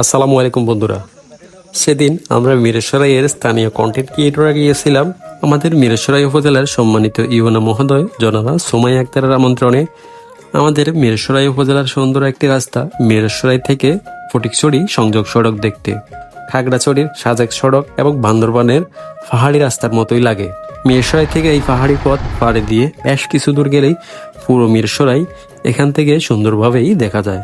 আসসালামু আলাইকুম বন্ধুরা। সেদিন আমরা মিরেশ্বরাইয়ের স্থানীয় কন্টেন্ট ক্রিয়েটররা গিয়েছিলাম। আমাদের মিরেশ্বরাই উপজেলার সম্মানিত ইউনা মহোদয়, জনাবা সোমাই আক্তারের আমন্ত্রণে। আমাদের মিরেশ্বরাই উপজেলার সুন্দর একটি রাস্তা মিরেশ্বরাই থেকে ফটিকছড়ি সংযোগ সড়ক দেখতে। খাগড়াছড়ির সাজেক সড়ক এবং বান্দরবানের পাহাড়ি রাস্তার মতোই লাগে। মিরসরাই থেকে এই পাহাড়ি পথ পাড়ে দিয়ে বেশ কিছু দূর গেলেই পুরো মিরসরাই এখান থেকে সুন্দরভাবেই দেখা যায়।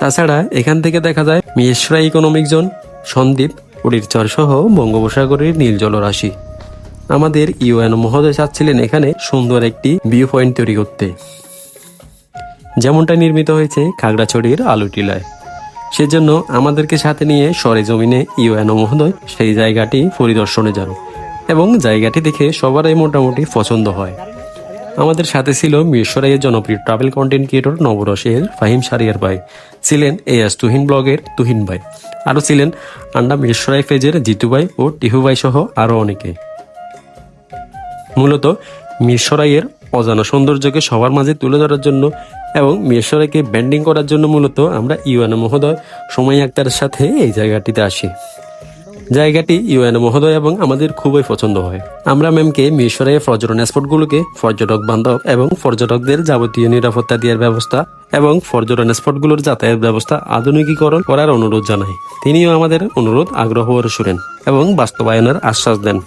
তাছাড়া এখান থেকে দেখা যায় মিয়েশরা ইকোনমিক জোন সন্দ্বীপ পরিচর সহ বঙ্গোপসাগরের নীল জলরাশি। আমাদের ইউএন মহোদয় চাচ্ছিলেন এখানে সুন্দর একটি ভিউ পয়েন্ট তৈরি করতে। যেমনটা নির্মিত হয়েছে খাগড়াছড়ির আলু টিলায় সেজন্য আমাদেরকে সাথে নিয়ে সরেজমিনে ইউএনও মহোদয় সেই জায়গাটি পরিদর্শনে যান এবং জায়গাটি দেখে সবারই মোটামুটি পছন্দ হয়। আমাদের সাথে ছিল মিরসরাইয়ের জনপ্রিয় ট্রাভেল কন্টেন্ট ক্রিয়েটর নবরসের ফাহিম সারিয়ার ভাই। ছিলেন এস তুহিন ব্লগের তুহিন ভাই। আরও ছিলেন আন্ডা মিরসরাই ফেজের জিতু ভাই ও টিহু ভাই সহ আরও অনেকে। মূলত মিরসরাইয়ের অজানা সৌন্দর্যকে সবার মাঝে তুলে ধরার জন্য এবং মিরসরাইকে ব্যান্ডিং করার জন্য মূলত আমরা ইউএন মহোদয় সময় আক্তারের সাথে এই জায়গাটিতে আসি। জায়গাটি ইউএন মহোদয় এবং আমাদের খুবই পছন্দ হয়। আমরা ম্যামকে মিশরে পর্যটন স্পটগুলোকে পর্যটক বান্ধব এবং পর্যটকদের যাবতীয় নিরাপত্তা দেওয়ার ব্যবস্থা এবং পর্যটন স্পটগুলোর যাতায়াত ব্যবস্থা আধুনিকীকরণ করার অনুরোধ জানাই। তিনিও আমাদের অনুরোধ আগ্রহ শুনেন এবং বাস্তবায়নের আশ্বাস দেন।